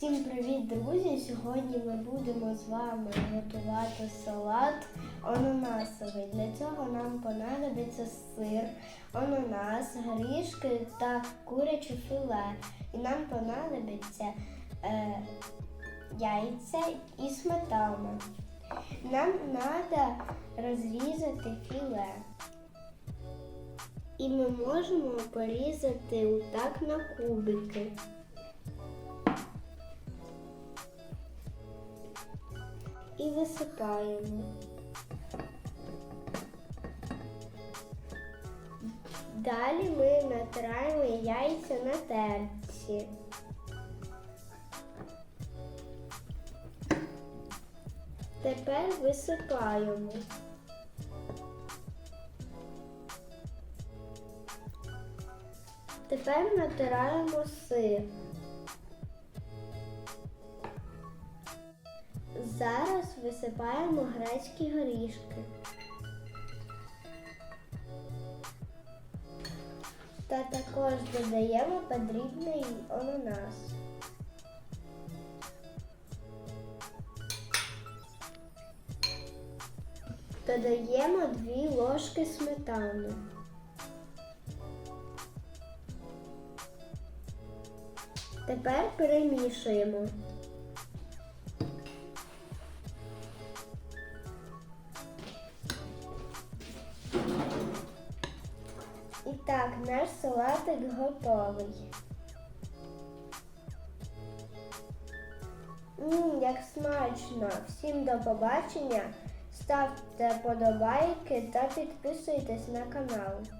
Всім привіт, друзі! Сьогодні ми будемо з вами готувати салат ананасовий. Для цього нам понадобиться сир, ананас, горішки та куряче філе. І нам понадобиться е, яйця і сметана. Нам треба розрізати філе. І ми можемо порізати отак на кубики. І висипаємо. Далі ми натираємо яйця на терці. Тепер висипаємо. Тепер натираємо сир. Зараз висипаємо грецькі горішки. Та також додаємо подрібний ананас. Додаємо 2 ложки сметани. Тепер перемішуємо. І так, наш салатик готовий. Ммм, як смачно! Всім до побачення! Ставте подобайки та підписуйтесь на канал.